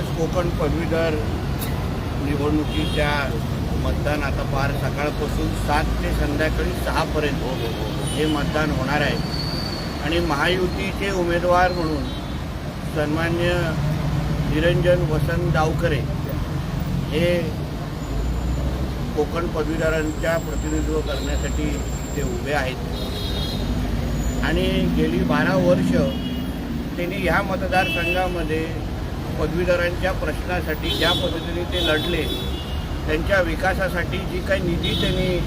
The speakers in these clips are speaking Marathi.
कोकण पदवीधर निवडणुकीच्या मतदान आता पार सकाळपासून सात ते संध्याकाळी सहापर्यंत हे मतदान होणार आहे. आणि महायुतीचे उमेदवार म्हणून सन्मान्य निरंजन वसंत डावकरे हे कोकण पदवीधरांच्या प्रतिनिधित्व करण्यासाठी ते उभे आहेत. आणि गेली बारा वर्ष त्यांनी ह्या मतदारसंघामध्ये पदवीधरांच्या प्रश्नासाठी ज्या पद्धतीने ते लढले त्यांच्या विकासासाठी जी काही निधी त्यांनी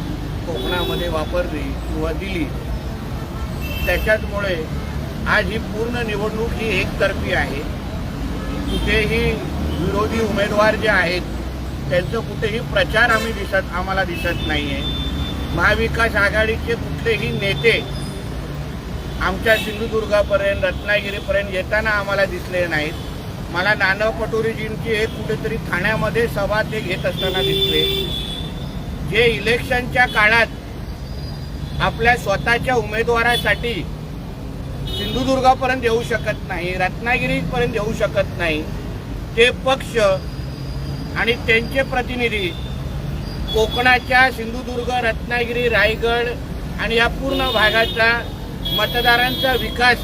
कोकणामध्ये वापरली किंवा दिली त्याच्याचमुळे आज ही पूर्ण निवडणूक ही एकतर्फी आहे. कुठेही विरोधी उमेदवार जे आहेत त्यांचं कुठेही प्रचार आम्ही दिसत आम्हाला दिसत नाही आहे महाविकास आघाडीचे कुठलेही नेते आमच्या सिंधुदुर्गापर्यंत रत्नागिरीपर्यंत येताना आम्हाला दिसले नाहीत. मला नाना पटोरीजींची एक कुठेतरी ठाण्यामध्ये सभा ते घेत असताना दिसले. जे इलेक्शनच्या काळात आपल्या स्वतःच्या उमेदवारासाठी सिंधुदुर्गापर्यंत येऊ शकत नाही रत्नागिरीपर्यंत येऊ शकत नाही ते पक्ष आणि त्यांचे प्रतिनिधी कोकणाच्या सिंधुदुर्ग रत्नागिरी रायगड आणि या पूर्ण भागाचा मतदारांचा विकास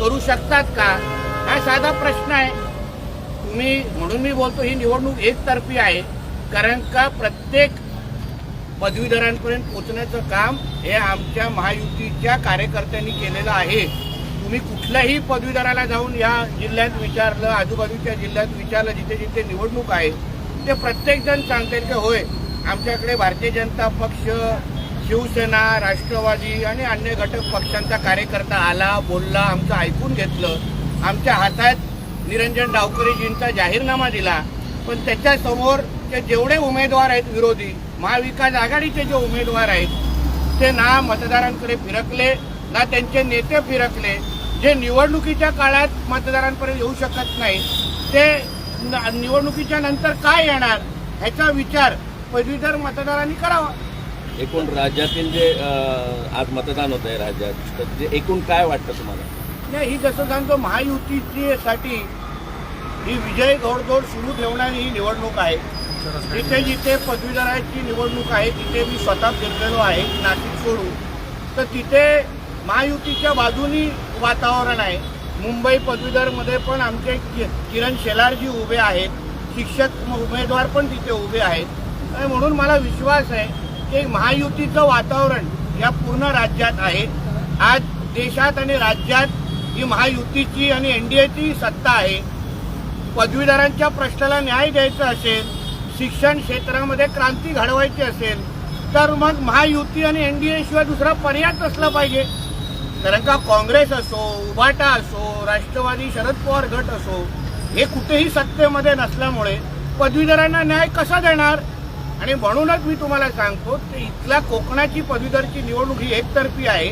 करू शकतात का? हा साधा प्रश्न आहे. तुम्ही म्हणून मी बोलतो ही निवडणूक एकतर्फी आहे. कारण का प्रत्येक पदवीधरांपर्यंत पोहोचण्याचं काम हे आमच्या महायुतीच्या कार्यकर्त्यांनी केलेलं आहे. तुम्ही कुठल्याही पदवीधराला जाऊन या जिल्ह्यात विचारलं आजूबाजूच्या जिल्ह्यात विचारलं जिथे जिथे निवडणूक आहे ते प्रत्येकजण सांगतात की होय आमच्याकडे भारतीय जनता पक्ष शिवसेना राष्ट्रवादी आणि अन्य घटक पक्षांचा कार्यकर्ता आला बोलला आमचं ऐकून घेतलं. आमच्या हातात निरंजन डावकरेजींचा जाहीरनामा दिला. पण त्याच्यासमोर जे जेवढे उमेदवार आहेत विरोधी महाविकास आघाडीचे जे उमेदवार आहेत ते ना मतदारांकडे फिरकले ना त्यांचे नेते फिरकले. जे निवडणुकीच्या काळात मतदारांपर्यंत येऊ शकत नाही ते निवडणुकीच्या नंतर काय येणार ह्याचा विचार पदवीधर मतदारांनी करावा. एकूण राज्यातील जे आज मतदान होत आहे राज्यात जे एकूण काय वाटतं तुम्हाला? नाही ही जसं सांगतो महायुतीसाठी ही विजय घोडदौड सुरू ठेवणारी ही निवडणूक आहे. जिथे जिथे पदवीधरांची निवडणूक आहे तिथे मी स्वतः फिरलेलो आहे नाशिक सोडून. तर तिथे महायुतीच्या बाजूनी वातावरण आहे. मुंबई पदवीधरमध्ये पण आमचे कि- किरण शेलारजी उभे आहेत. शिक्षक उमेदवार पण तिथे उभे आहेत. म्हणून मला विश्वास आहे की महायुतीचं वातावरण या पूर्ण राज्यात आहे. आज देशात आणि राज्यात ही महायुतीची आणि एन डी एची सत्ता आहे. पदवीधरांच्या प्रश्नाला न्याय द्यायचा असेल शिक्षण क्षेत्रामध्ये क्रांती घडवायची असेल तर मग महायुती आणि एन डी शिवाय दुसरा पर्याय असला पाहिजे. कारण का काँग्रेस असो उभाटा असो राष्ट्रवादी शरद पवार गट असो हे कुठेही सत्तेमध्ये नसल्यामुळे पदवीधरांना न्याय कसा देणार? आणि म्हणूनच मी तुम्हाला सांगतो की इथल्या कोकणाची पदवीधरची निवडणूक ही एकतर्फी आहे.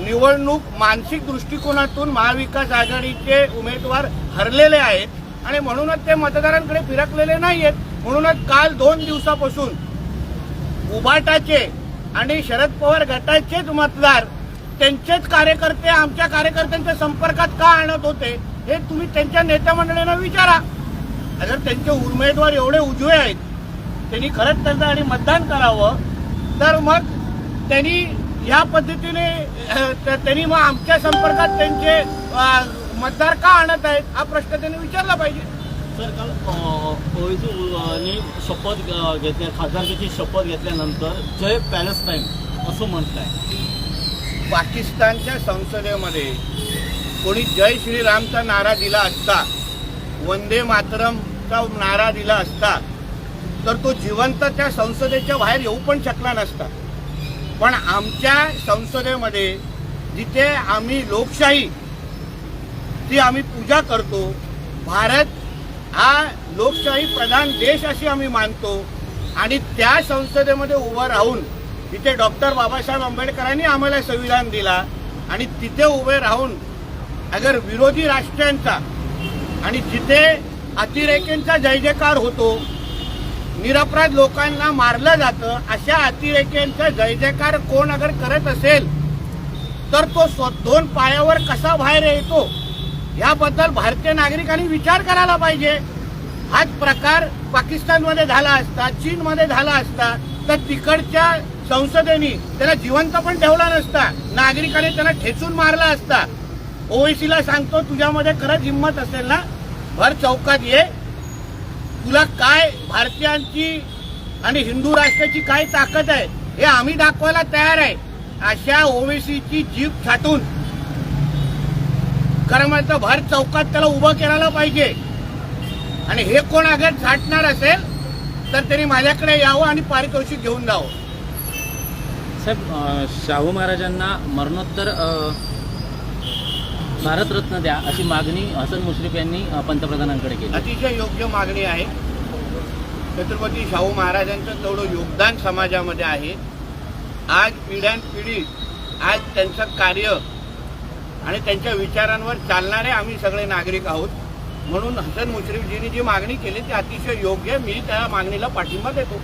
निवडणूक मानसिक दृष्टिकोनातून महाविकास आघाडीचे उमेदवार हरलेले आहेत आणि म्हणूनच ते मतदारांकडे फिरकलेले नाही आहेत म्हणूनच काल दोन दिवसापासून उबाटाचे आणि शरद पवार गटाचेच मतदार त्यांचेच कार्यकर्ते आमच्या कार्यकर्त्यांच्या संपर्कात का आणत होते हे तुम्ही त्यांच्या नेत्या मंडळींना विचारा. जर त्यांचे उमेदवार एवढे उजवे आहेत त्यांनी खरंच त्यांचं आणि मतदान करावं तर मग त्यांनी ह्या पद्धतीने त्यांनी मग आमच्या संपर्कात त्यांचे मतदार का आणत आहेत हा प्रश्न त्यांनी विचारला पाहिजे. सर काल कोविडनी शपथ घेतल्या खासदारकीची शपथ घेतल्यानंतर जय पॅलेस्टाईन असं म्हटलंय. पाकिस्तानच्या संसदेमध्ये कोणी जय श्रीरामचा नारा दिला असता वंदे मातरमचा नारा दिला असता तर तो जिवंत त्या संसदेच्या बाहेर येऊ पण शकला नसता. पण आमच्या संसदेमध्ये जिथे आम्ही लोकशाही ती आम्ही पूजा करतो भारत हा लोकशाही प्रधान देश अशी आम्ही मानतो आणि त्या संसदेमध्ये उभं राहून तिथे डॉक्टर बाबासाहेब आंबेडकरांनी आम्हाला संविधान दिला आणि तिथे उभे राहून अगर विरोधी राष्ट्रांचा आणि जिथे अतिरेक्यांचा जय जयकार होतो निरपराध लोकांना मारलं जातं अशा अतिरेक्यांचा जय जयकार कोण अगर करत असेल तर तो स्व दोन पायावर कसा बाहेर येतो? याबद्दल भारतीय नागरिकांनी विचार करायला पाहिजे. हाच प्रकार पाकिस्तानमध्ये झाला असता चीनमध्ये झाला असता तर तिकडच्या संसदेने त्याला जिवंत पण ठेवला नसता. नागरिकाने त्याला ठेचून मारला असता. ओवेसीला सांगतो तुझ्यामध्ये खरंच हिंमत असेल ना? भर चौकात ये. तुला काय भारतीयांची आणि हिंदू राष्ट्राची काय ताकद आहे हे आम्ही दाखवायला तयार आहे. अशा ओवेसीची जीप छाटून खरं भर चौकात त्याला उभं करायला पाहिजे. आणि हे कोण अगर छाटणार असेल तर त्यांनी माझ्याकडे यावं आणि पारितोषिक घेऊन जावं. साहेब शाहू महाराजांना मरणोत्तर भारतरत्न द्या अशी मागणी हसन मुश्रीफ यांनी पंतप्रधानांकडे केली. अतिशय योग्य मागणी आहे. छत्रपती शाहू महाराजांचं तेवढं योगदान समाजामध्ये आहे. आज पिढ्यानपिढी आज त्यांचं कार्य आणि त्यांच्या विचारांवर चालणारे आम्ही सगळे नागरिक आहोत. म्हणून हसन मुश्रीफजींनी जी मागणी केली ती अतिशय योग्य मी त्या मागणीला पाठिंबा देतो.